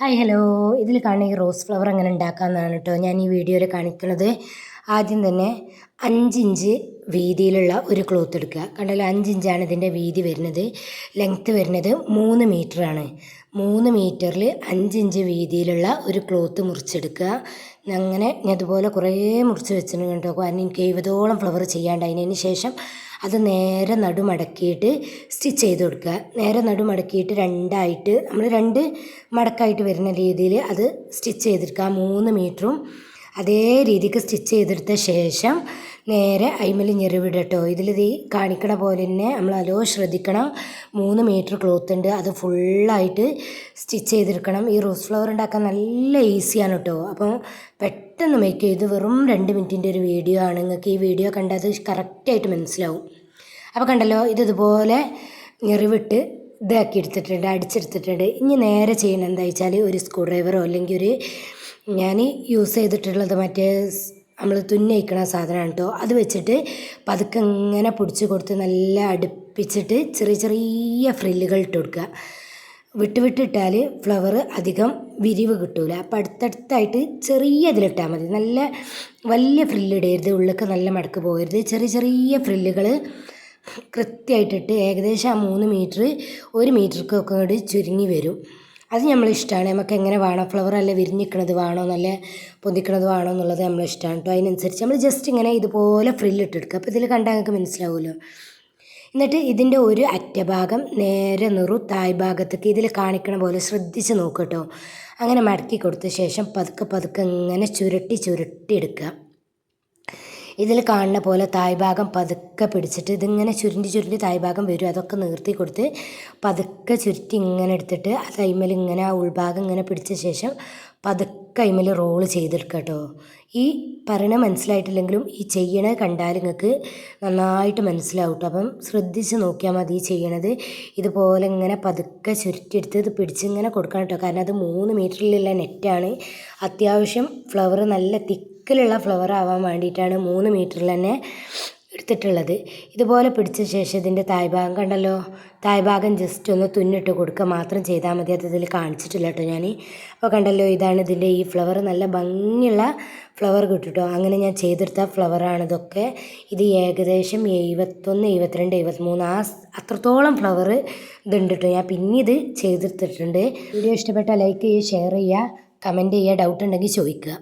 Hi hello. ഇതിൽ കാണുന്ന ഈ റോസ് ഫ്ലവർ എങ്ങനെ ഉണ്ടാക്കാമെന്നാണ് കേട്ടോ ഞാൻ ഈ വീഡിയോയിൽ കാണിക്കുന്നത്. ആദ്യം തന്നെ അഞ്ചിഞ്ച് വീതിയിലുള്ള ഒരു ക്ലോത്ത് എടുക്കുക. കണ്ടല്ലോ അഞ്ചിഞ്ചാണ് ഇതിന്റെ വീതി വരുന്നത്. ലെങ്ത്ത് വരുന്നത് മൂന്ന് മീറ്ററാണ് മൂന്ന് മീറ്ററിൽ അഞ്ചിഞ്ച് വീതിയിലുള്ള ഒരു ക്ലോത്ത് മുറിച്ചെടുക്കുക. അങ്ങനെ ഇതുപോലെ കുറേ മുറിച്ച് വെച്ചിട്ടുണ്ട് കേട്ടോ. കാരണം എനിക്ക് എഴുപതോളം ഫ്ലവർ ചെയ്യാണ്ട് അതിന് ശേഷം അത് നേരെ നടുമടക്കിയിട്ട് സ്റ്റിച്ച് ചെയ്ത് കൊടുക്കുക. നേരെ നടുമടക്കിയിട്ട് രണ്ടായിട്ട് നമ്മൾ രണ്ട് മടക്കായിട്ട് വരുന്ന രീതിയിൽ അത് സ്റ്റിച്ച് ചെയ്തെടുക്കുക. മൂന്ന് മീറ്ററും അതേ രീതിക്ക് സ്റ്റിച്ച് ചെയ്തെടുത്ത ശേഷം നേരെ അയിമൽ ഞെറിവിടട്ടോ. ഇതിൽ ഇത് കാണിക്കണ പോലെ തന്നെ നമ്മൾ അലോ ശ്രദ്ധിക്കണം. മൂന്ന് മീറ്റർ ക്ലോത്ത് ഉണ്ട്. അത് ഫുള്ളായിട്ട് സ്റ്റിച്ച് ചെയ്തെടുക്കണം. ഈ റോസ് ഫ്ലവർ ഉണ്ടാക്കാൻ നല്ല ഈസിയാണ് കേട്ടോ അപ്പോൾ പെട്ടെന്ന് മേക്ക് ചെയ്ത് വെറും രണ്ട് മിനിറ്റിന്റെ ഒരു വീഡിയോ ആണ്. നിങ്ങൾക്ക് ഈ വീഡിയോ കണ്ടത് കറക്റ്റായിട്ട് മനസ്സിലാവും. അപ്പോൾ കണ്ടല്ലോ ഇത് ഇതുപോലെ ഞെറിവിട്ട് ഇതാക്കി എടുത്തിട്ടുണ്ട് അടിച്ചെടുത്തിട്ടുണ്ട്. ഇനി നേരെ ചെയ്യുന്നത് എന്താ വെച്ചാൽ ഒരു സ്ക്രൂ ഡ്രൈവറോ അല്ലെങ്കിൽ ഒരു ഞാൻ യൂസ് ചെയ്തിട്ടുള്ളത് മറ്റേ നമ്മൾ തുന്നയിക്കണ സാധനമാണ് കേട്ടോ അത് വെച്ചിട്ട് പതുക്കെ ഇങ്ങനെ പൊടിച്ച് കൊടുത്ത് നല്ല അടുപ്പിച്ചിട്ട് ചെറിയ ചെറിയ ഫ്രില്ലുകൾ ഇട്ട് കൊടുക്കുക. വിട്ട് വിട്ടിട്ടാൽ ഫ്ലവർ അധികം വിരിവ് കിട്ടൂല. അപ്പം അടുത്തടുത്തായിട്ട് ചെറിയ ഇതിലിട്ടാൽ മതി. നല്ല വലിയ ഫ്രില്ലിടരുത് ഉള്ളിലേക്ക് നല്ല മടക്ക് പോകരുത്. ചെറിയ ചെറിയ ഫ്രില്ലുകൾ കൃത്യമായിട്ടിട്ട് ഏകദേശം ആ മൂന്ന് മീറ്റർ ഒരു മീറ്റർക്കൊക്കെ കൂടി ചുരുങ്ങി വരും. അത് നമ്മളിഷ്ടമാണ്. നമുക്ക് എങ്ങനെ വേണം? ഫ്ലവർ അല്ല വിരിഞ്ഞിക്കണത് വേണോ? നല്ല പൊന്തിക്കണത് വേണോ എന്നുള്ളത് നമ്മളിഷ്ടമാണ് കേട്ടോ അതിനനുസരിച്ച് നമ്മൾ ജസ്റ്റ് ഇങ്ങനെ ഇതുപോലെ ഫ്രില്ലിട്ടെടുക്കുക അപ്പോൾ ഇതിൽ കണ്ടാൽ നിങ്ങൾക്ക് മനസ്സിലാവുമല്ലോ. എന്നിട്ട് ഇതിന്റെ ഒരു അറ്റഭാഗം നേരെ നിറു തായ് ഭാഗത്തേക്ക് ഇതിൽ കാണിക്കണ പോലെ ശ്രദ്ധിച്ച് നോക്കട്ടോ അങ്ങനെ മടക്കി കൊടുത്ത ശേഷം പതുക്കെ പതുക്കെ ഇങ്ങനെ ചുരുട്ടി ചുരുട്ടി എടുക്കുക. ഇതിൽ കാണുന്ന പോലെ തായ്ഭാഗം പതുക്കെ പിടിച്ചിട്ട് ഇതിങ്ങനെ ചുരുണ്ടി ചുരുണ്ടി തായ്ഭാഗം വരും. അതൊക്കെ നിർത്തി കൊടുത്ത് പതുക്കെ ചുരുട്ടി ഇങ്ങനെ എടുത്തിട്ട് ആ കൈമൽ ഇങ്ങനെ ആ ഉൾഭാഗം ഇങ്ങനെ പിടിച്ച ശേഷം പതുക്കെ കൈമേൽ റോൾ ചെയ്തെടുക്കുക കേട്ടോ ഈ പറയണ മനസ്സിലായിട്ടില്ലെങ്കിലും ഈ ചെയ്യണത് കണ്ടാൽ നിങ്ങൾക്ക് നന്നായിട്ട് മനസ്സിലാവും കേട്ടോ അപ്പം ശ്രദ്ധിച്ച് നോക്കിയാൽ മതി ഈ ചെയ്യണത്. ഇതുപോലെ ഇങ്ങനെ പതുക്കെ ചുരുട്ടിയെടുത്ത് ഇത് പിടിച്ചിങ്ങനെ കൊടുക്കണം കേട്ടോ കാരണം അത് മൂന്ന് മീറ്ററിലുള്ള നെറ്റാണ്. അത്യാവശ്യം ഫ്ലവർ നല്ല തിക്ക് തിക്കിലുള്ള ഫ്ലവർ ആവാൻ വേണ്ടിയിട്ടാണ് മൂന്ന് മീറ്ററിൽ തന്നെ എടുത്തിട്ടുള്ളത്. ഇതുപോലെ പിടിച്ച ശേഷം ഇതിന്റെ തായ്ഭാഗം കണ്ടല്ലോ? തായ്ഭാഗം ജസ്റ്റ് ഒന്ന് തുന്നിട്ട് കൊടുക്കുക. മാത്രം ചെയ്താൽ മതി. അത് ഇതിൽ കാണിച്ചിട്ടില്ല കേട്ടോ ഞാൻ അപ്പോൾ കണ്ടല്ലോ ഇതാണ് ഇതിന്റെ ഈ ഫ്ലവർ നല്ല ഭംഗിയുള്ള ഫ്ലവർ കിട്ടും അങ്ങനെ ഞാൻ ചെയ്തെടുത്ത ഫ്ലവറാണ് ഇതൊക്കെ. ഇത് ഏകദേശം എഴുപത്തൊന്ന് എഴുപത്തിരണ്ട് എഴുപത്തിമൂന്ന് ആ അത്രത്തോളം ഫ്ലവർ ഇതുണ്ട് കേട്ടോ. ഞാൻ പിന്നെ ഇത് ചെയ്തെടുത്തിട്ടുണ്ട്. വീഡിയോ ഇഷ്ടപ്പെട്ടാൽ ലൈക്ക് ചെയ്യുക ഷെയർ ചെയ്യുക കമന്റ് ചെയ്യുക ഡൗട്ട് ഉണ്ടെങ്കിൽ ചോദിക്കുക.